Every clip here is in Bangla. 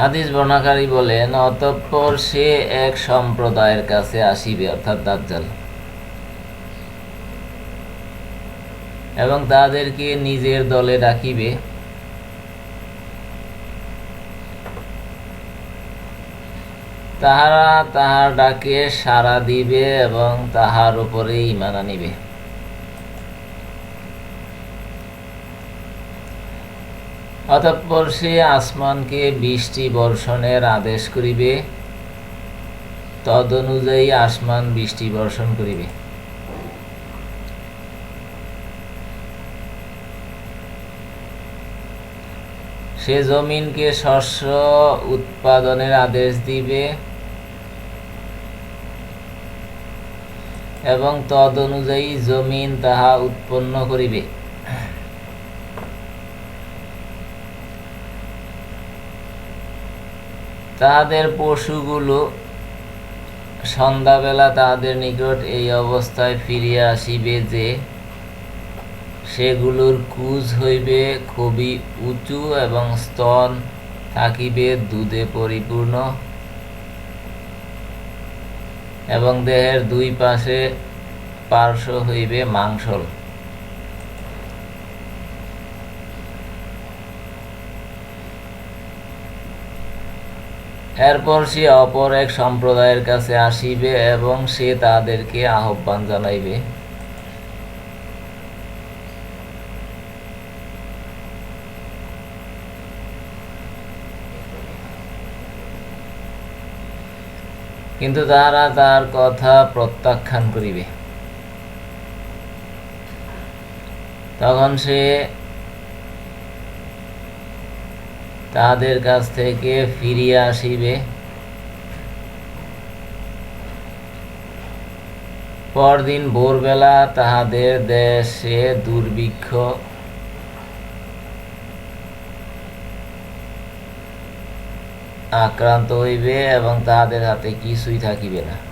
হাদিস বর্ণাকারী বলেন, অতঃপর সে এক সম্প্রদায়ের কাছে আসিবে, অর্থাৎ দাজ্জাল। এবং তাদেরকে নিজের দলে ডাকিবে। তাহারা তাহার ডাকে সাড়া দিবে এবং তাহার উপরে ইমান আনিবে। অতঃপর সে আসমানকে বৃষ্টি বর্ষণের আদেশ করিবে। তদনুযায়ী আসমান বৃষ্টি বর্ষণ করিবে। সে জমিনকে শস্য উৎপাদনের আদেশ দিবে এবং তদ অনুযায়ী জমিন তাহা উৎপন্ন করিবে। তাহাদের পশুগুলো সন্ধ্যাবেলা তাহাদের নিকট এই অবস্থায় ফিরিয়া আসিবে যে, সেগুলোর কুজ হইবে খুবই উঁচু এবং স্তন থাকিবে দুধে পরিপূর্ণ এবং দেহের দুই পাশে পার্শ্ব হইবে মাংসল। এরপর সে অপর এক সম্প্রদায়ের কাছে আসিবে এবং সে তাদেরকে আহ্বান জানাইবে। কিন্তু তারা তার কথা প্রত্যাখ্যান করিবে। তখন সে তাদের কাছ থেকে ফিরিয়া আসিবে। পরদিন ভোরবেলা তাহাদের দেশে দুর্ভিক্ষ। আক্রান্ত হইবে এবং তাহাদের হাতে কিছুই থাকিবে না।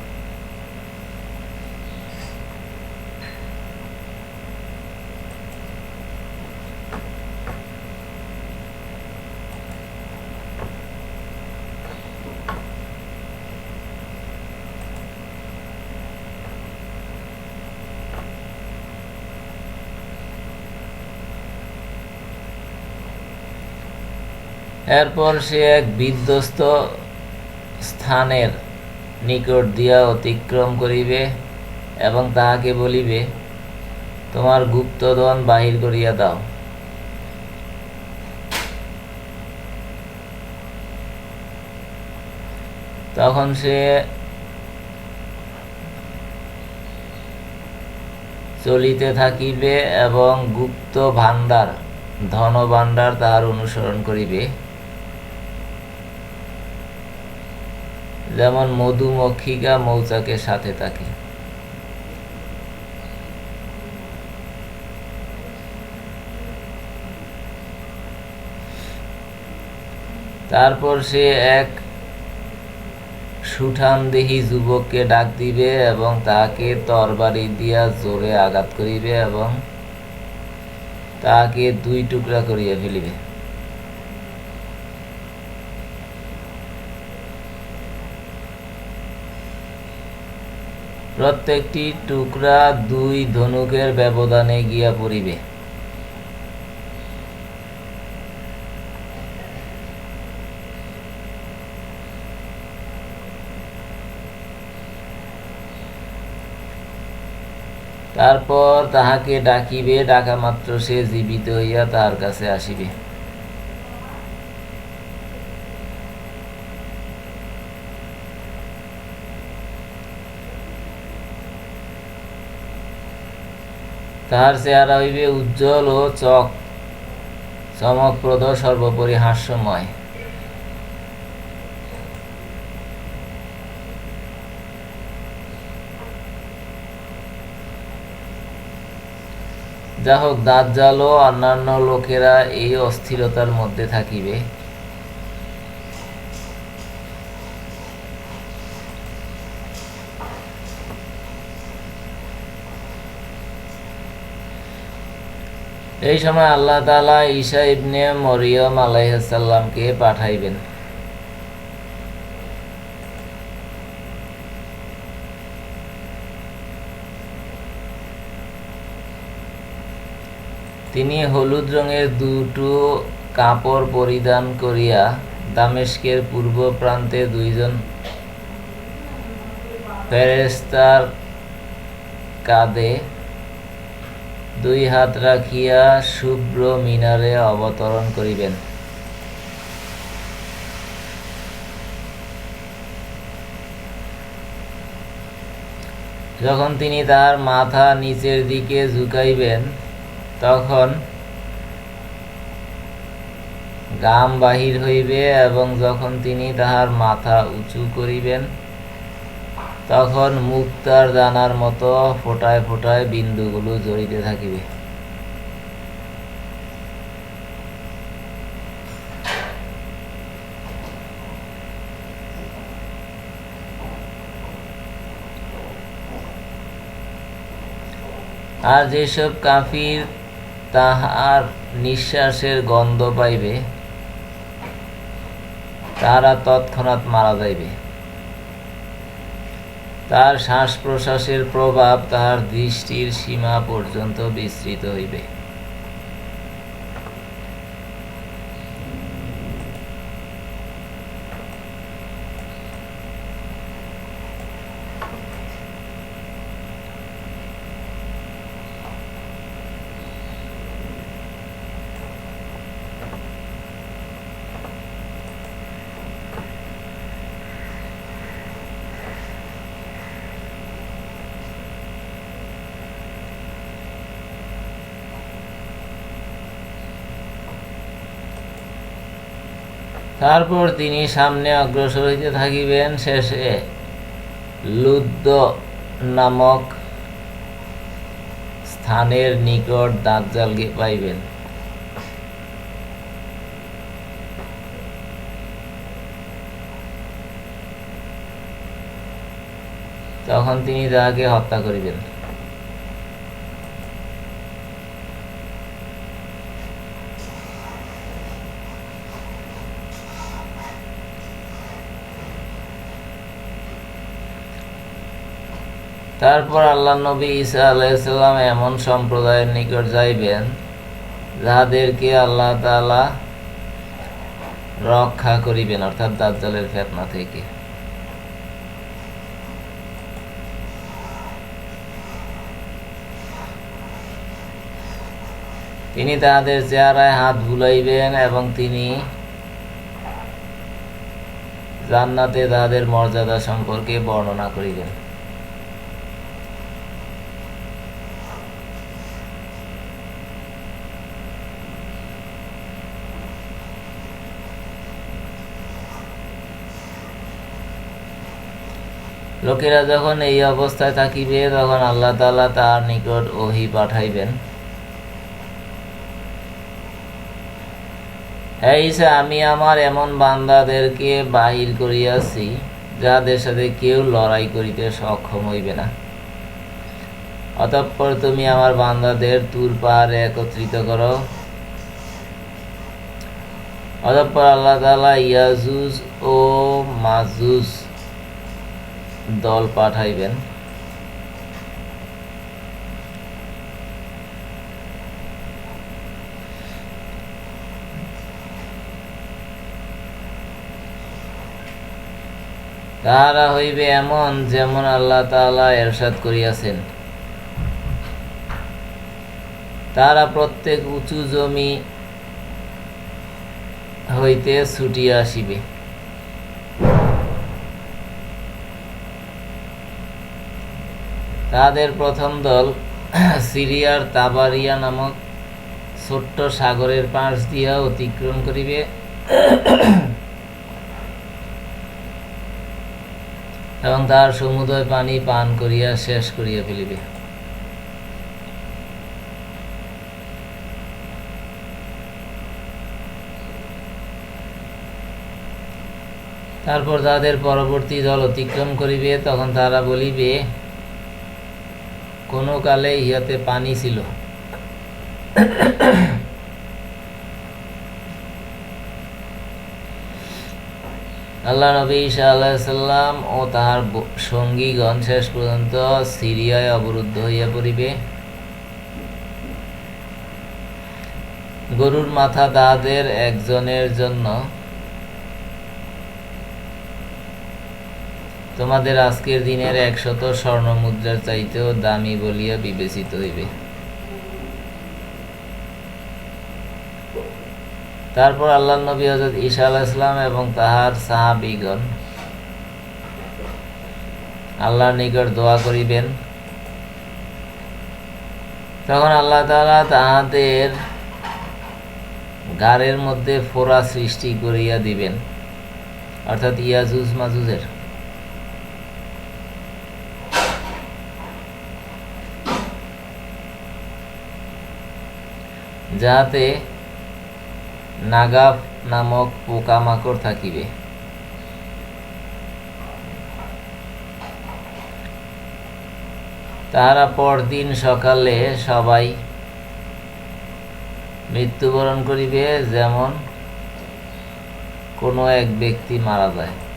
এরপর সে এক বিধ্বস্ত স্থানের নিকট দিয়া অতিক্রম করিবে এবং তাহাকে বলিবে, তোমার গুপ্তধন বাহির করিয়া দাও। তখন সে চলিতে থাকিবে এবং গুপ্ত ভাণ্ডার ধন ভাণ্ডার তাহার অনুসরণ করিবে। যেমন মধুমক্ষিকা মৌচাকের সাথে থাকে তারপর সে এক সুঠামদেহী যুবককে ডাক দিবে এবং তাহাকে তরবারি দিয়া জোরে আঘাত করিবে এবং তাহাকে দুই টুকরা করিয়া ফেলিবে। প্রত্যেকটি টুকরা দুই ধনুকের ব্যবধানে গিয়া পড়িবে। তারপর তাহাকে ডাকিবে ডাকা মাত্র সে জীবিত হইয়া তাহার কাছে আসিবে। তাহার চেহারা হইবে উজ্জ্বল ও চক, চমকপ্রদ, সর্বোপরি হাস্যময়। যা হোক দাজ্জাল ও অন্যান্য লোকেরা এই অস্থিরতার মধ্যে থাকিবে। এই সময় আল্লাহ তালা ঈশা ইবনে মরিয়ম আলাইহাল্লামকে পাঠাইবেন? তিনি হলুদ রঙের দুটো কাপড় পরিধান করিয়া দামেস্কের পূর্ব প্রান্তে দুইজন ফেরেস্তার কাঁধে দুই হাত রাখিয়া শুভ্র মিনারে অবতরণ করিবেন। যখন তিনি তার মাথা নিচের দিকে ঝুঁকাইবেন, তখন গাম বাহির হইবে এবং যখন তিনি তাহার মাথা উঁচু করিবেন তখন মুক্তার দানার মতো ফোটায় ফোটায় বিন্দুগুলো জড়িতে থাকিবে। আর যেসব কাফির তাহার নিঃশ্বাসের গন্ধ পাইবে, তারা তৎক্ষণাৎ মারা যাইবে। তার শ্বাস প্রশ্বাসের প্রভাব তাহার দৃষ্টির সীমা পর্যন্ত বিস্তৃত হইবে। তারপর তিনি সামনে অগ্রসর হইতে থাকিবেন। শেষে লুদ্দ নামক স্থানের নিকট দাঁতজালকে পাইবেন। তখন তিনি তাহাকে হত্যা করিবেন। তারপর আল্লাহ নবী ঈসা আলাইসাল্লাম এমন সম্প্রদায়ের নিকট যাইবেন যাহাদেরকে আল্লাহ তাআলা রক্ষা করিবেন, অর্থাৎ দাজ্জালের ফেতনা থেকে। তিনি তাহাদের চেহারায় হাত বুলাইবেন এবং তিনি জান্নাতে তাহাদের মর্যাদা সম্পর্কে বর্ণনা করিবেন। লোকেরা যখন এই অবস্থায় থাকিবে, তখন আল্লাহ তাআলা তার নিকট ওহি পাঠাইবেন। আমি আমার এমন বান্দাদেরকে বাহির করিয়াছি, যাদের সাথে কেউ লড়াই করিতে সক্ষম হইবে না। অতঃপর তুমি আমার বান্দাদের তুর পাহাড়ে একত্রিত করো। অতঃপর আল্লাহ তালা ইয়াজুজ ও মাজুজ দল পাঠাইবেন। তাহারা হইবে এমন যেমন আল্লাহ তাআলা এরশাদ করিয়াছেন। তারা প্রত্যেক উঁচু জমি হইতে ছুটিয়া আসিবে। তাদের প্রথম দল সিরিয়ার তাবারিয়া নামক ছোট্ট সাগরের পাশ দিয়া অতিক্রম করিবে। এবং তার সমুদয় পানি পান করিয়া শেষ করিয়া ফেলিবে। তারপর তাদের পরবর্তী দল অতিক্রম করিবে, তখন তারা বলিবে কোনো কালে ইহাতে পানি ছিল। আল্লাহ নবী আলাইসাল্লাম ও তাহার সঙ্গীগণ শেষ পর্যন্ত সিরিয়ায় অবরুদ্ধ হইয়া পড়িবে। গরুর মাথা তাহাদের একজনের জন্য তোমাদের আজকের দিনের একশত স্বর্ণ মুদ্রার চাইতেও দামি বলিয়া বিবেচিত হইবে। তারপর আল্লাহ নবী হজরত ঈসা আলাহ ইসলাম এবং তাহার সাহাবিগণ আল্লাহর নিকট দোয়া করিবেন। তখন আল্লাহ তালা তাহাদের গাড়ের মধ্যে ফোড়া সৃষ্টি করিয়া দিবেন, অর্থাৎ ইয়াজুজ মাজুজের যাহাতে নাগা নামক পোকামাকড় থাকিবে। তাহারা পরদিন সকালে সবাই মৃত্যুবরণ করিবে, যেমন কোনো এক ব্যক্তি মারা যায়।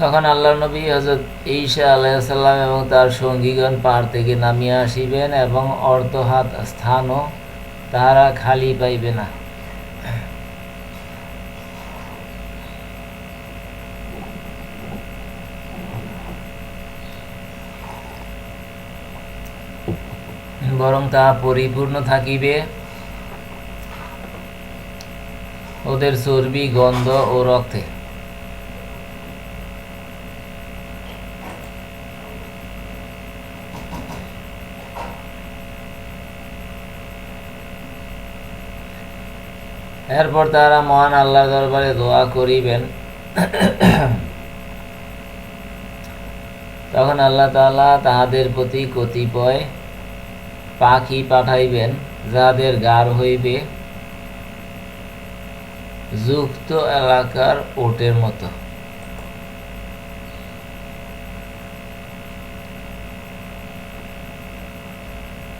তখন আল্লাহ নবী হজরত ঈসা আলাইসাল্লাম এবং তার সঙ্গীগণ পাহাড় থেকে নামিয়া আসিবেন এবং অর্ধহাত স্থানও তাহারা খালি পাইবে না। বরং তাহা পরিপূর্ণ থাকিবে। ওদের চর্বি, গন্ধ ও রক্তে। এরপর তারা মহান আল্লাহর দরবারে দোয়া করিবেন। তখন আল্লাহ তাআলা তাহাদের প্রতি কতিপয় পাখি পাঠাইবেন যাহাদের গার হইবে। যুক্ত এলাকার ওটের মতো।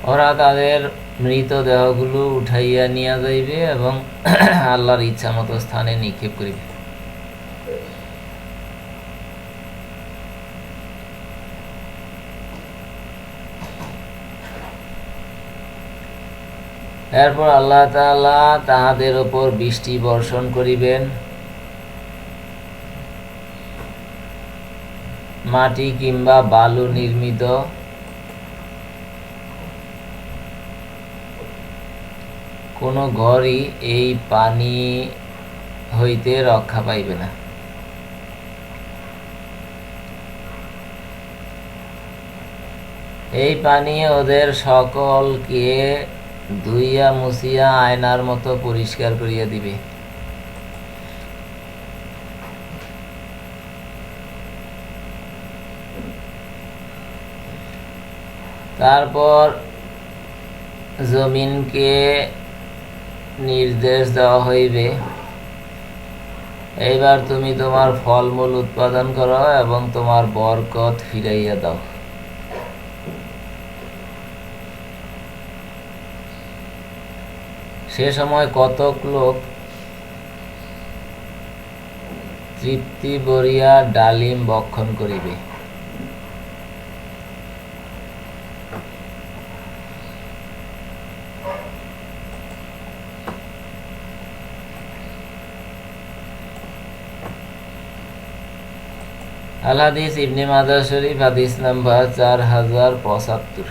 ওরা তাদের মৃতদেহগুলো উঠাইয়া নিয়ে যাইবে এবং আল্লাহর ইচ্ছা মতো স্থানে নিক্ষেপ করিবে। এরপর আল্লাহ তাআলা তাহাদের ওপর বৃষ্টি বর্ষণ করিবেন। মাটি কিংবা বালু নির্মিত কোনো ঘরই এই পানি হইতে রক্ষা পাইবে না। এই পানি ওদের সকলকে ধুইয়া মুছিয়া আয়নার মতো পরিষ্কার করিয়া দিবে। তারপর জমিনকে নির্দেশ দেওয়া হইবে। এইবার তুমি তোমার ফলমূল উৎপাদন করো এবং তোমার বরকত ফিরাইয়া দাও। সে সময় কতক লোক তৃপ্তি বরিয়া ডালিম বক্ষণ করিবে। আল হাদিস ইবনে মাদার শরীফ হাদিস নাম্বার চার হাজার পঁচাত্তর।